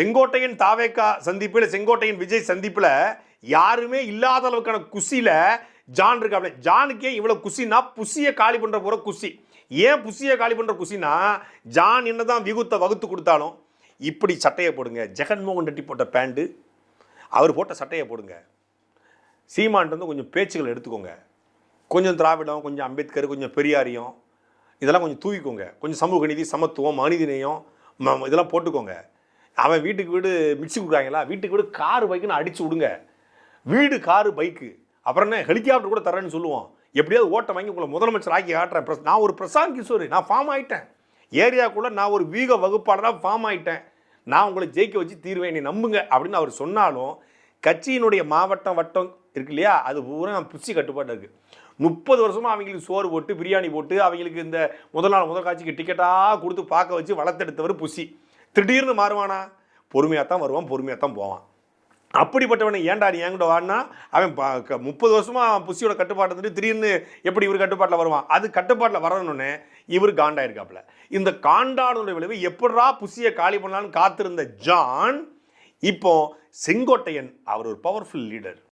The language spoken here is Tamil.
செங்கோட்டையன் தாவேக்கா சந்திப்பில் செங்கோட்டையன் விஜய் சந்திப்பில் யாருமே இல்லாத அளவுக்கான குசியில் ஜான் இருக்காப்ல. ஜானுக்கே இவ்வளோ குசினா புசியை காலி பண்ணுற போகிற குசி. ஏன் புசியை காலி பண்ணுற குசினா ஜான் என்ன தான் விகுத்தை வகுத்து கொடுத்தாலும் இப்படி சட்டையை போடுங்க. ஜெகன்மோகன் ரெட்டி போட்ட பேண்ட்டு அவர் போட்ட சட்டையை போடுங்க. சீமான்ட்டு வந்து கொஞ்சம் பேச்சுகள் எடுத்துக்கோங்க. கொஞ்சம் திராவிடம் கொஞ்சம் அம்பேத்கர் கொஞ்சம் பெரியாரியம் இதெல்லாம் கொஞ்சம் தூக்கிக்கோங்க கொஞ்சம் சமூக நீதி சமத்துவம் மனிதநேயம் ம- இதெல்லாம் போட்டுக்கோங்க. அவன் வீட்டுக்கு வீடு மிக்சி கொடுக்குறாங்களா? வீட்டுக்கு வீடு காரு பைக்குன்னு அடிச்சு விடுங்க. வீடு காரு பைக்கு அப்புறம் என்ன? ஹெலிகாப்டர் கூட தரேன்னு சொல்லுவோம் எப்படியாவது ஓட்டை வாங்கி உங்களை முதலமைச்சர் ஆக்கி காட்டுறேன். நான் ஒரு பிரசாந்த் கிஷோர். நான் ஃபார்ம் ஆகிட்டேன் ஏரியாக்குள்ளே நான் ஒரு வீக வகுப்பாளராக ஃபார்ம் ஆகிட்டேன் நான் உங்களை ஜெயிக்க வச்சு தீர்வேன். நீ நம்புங்க. அப்படின்னு அவர் சொன்னாலும் கட்சியினுடைய மாவட்டம் வட்டம் இருக்கு இல்லையா? அது பூரா புச்சி கட்டுப்பாடு இருக்குது முப்பது வருஷமாக அவங்களுக்கு சோறு போட்டு பிரியாணி போட்டு அவங்களுக்கு இந்த முதல் நாள் முதல் காட்சிக்கு டிக்கெட்டாக கொடுத்து பார்க்க வச்சு வளர்த்தெடுத்தவர் புசி திடீர்னு மாறுவானா? பொறுமையாக தான் வருவான் பொறுமையாக தான் போவான். அப்படிப்பட்டவனை ஏன்டா நீ என்கிட்ட வாடினா? அவன் ப- க- முப்பது வருஷமாக புசியோட கட்டுப்பாடு இருந்துட்டு திடீர்னு எப்படி இவர் கட்டுப்பாட்டில் வருவான்? அது கட்டுப்பாட்டில் வரணும்னு இவர் காண்டாயிருக்காப்புல. இந்த காண்டாடனுடைய விளைவு எப்படா புசியை காலி பண்ணலான்னு காத்திருந்த ஜான் இப்போ செங்கோட்டையன் அவர் ஒரு பவர்ஃபுல் லீடர்